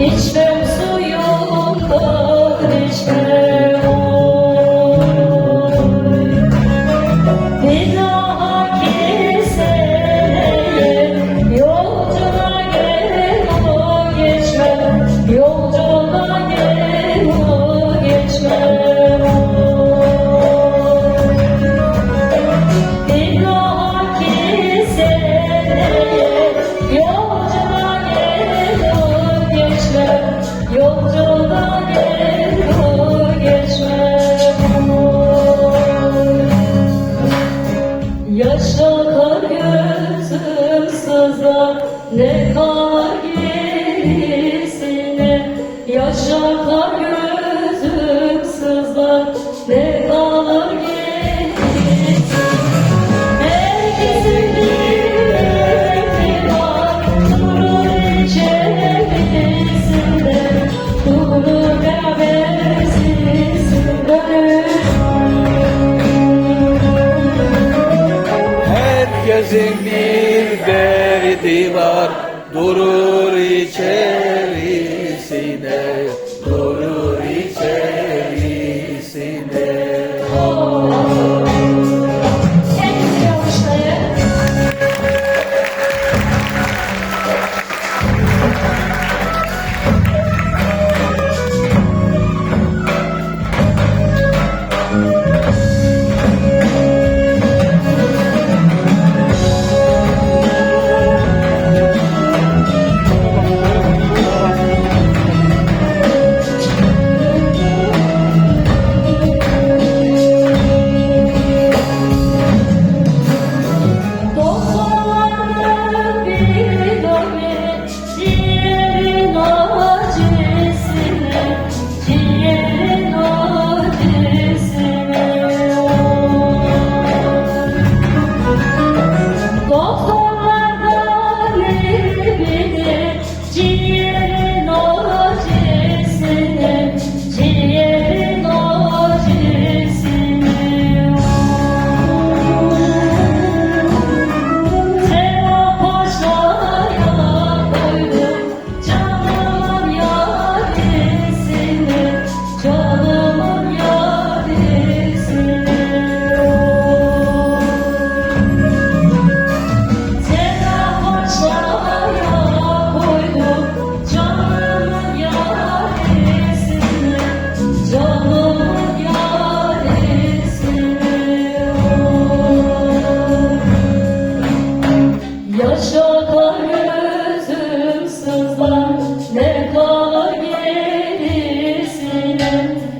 İçmem suyunda Taşa kar gözüm saza ne kar gerisine Yaşa kar var durur içerisine.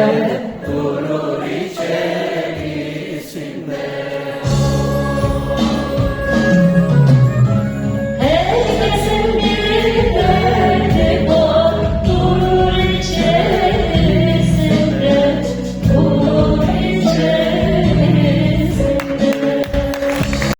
Yeah.